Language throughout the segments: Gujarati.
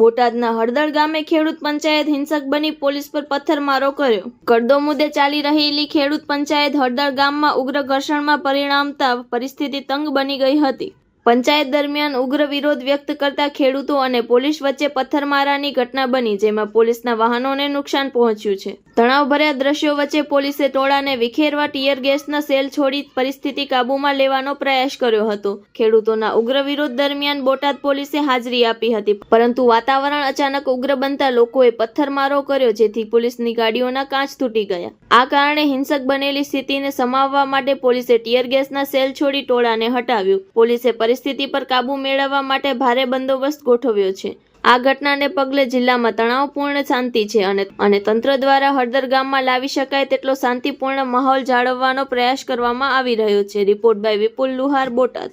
બોટાદના હળદળ ગામે ખેડૂત પંચાયત હિંસક બની પોલીસ પર પથ્થરમારો કર્યો. કડદો મુદ્દે ચાલી રહેલી ખેડૂત પંચાયત હળદળ ગામમાં ઉગ્ર ઘર્ષણમાં પરિણામતા પરિસ્થિતિ તંગ બની ગઈ હતી. પંચાયત દરમિયાન ઉગ્ર વિરોધ વ્યક્ત કરતા ખેડૂતો અને પોલીસ વચ્ચે પથ્થરમારાની ઘટના બની, જેમાં પોલીસના વાહનોને નુકસાન પહોંચ્યું છે. તણાવભર્યા દ્રશ્યો વચ્ચે પોલીસે ટોળાને વિખેરવા ટીયર ગેસના સેલ છોડી પરિસ્થિતિ કાબૂમાં લેવાનો પ્રયાસ કર્યો હતો. ખેડૂતોના ઉગ્ર વિરોધ દરમિયાન બોટાદ પોલીસે હાજરી આપી હતી, પરંતુ વાતાવરણ અચાનક ઉગ્ર બનતા લોકોએ પથ્થરમારો કર્યો, જેથી પોલીસની ગાડીઓના કાચ તૂટી ગયા. આ કારણે હિંસક બનેલી સ્થિતિને સમાવવા માટે પોલીસે ટીયર ગેસના સેલ છોડી ટોળાને હટાવ્યું. પોલીસે પરિસ્થિતિ પર કાબૂ મેળવવા માટે ભારે બંદોબસ્ત ગોઠવ્યો છે. આ ઘટનાને પગલે જિલ્લામાં તણાવપૂર્ણ શાંતિ છે અને અને તંત્ર દ્વારા હળદર ગામમાં લાવી શકાય તેટલો શાંતિપૂર્ણ માહોલ જાળવવાનો પ્રયાસ કરવામાં આવી રહ્યો છે. Report by Vipul Luhar, Botad.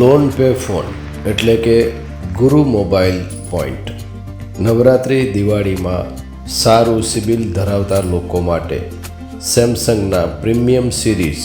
Loan pay phone એટલે કે ગુરુ મોબાઈલ પોઈન્ટ. નવરાત્રિ દિવાળીમાં સારું સિબિલ ધરાવતા લોકો માટે સેમસંગના premium series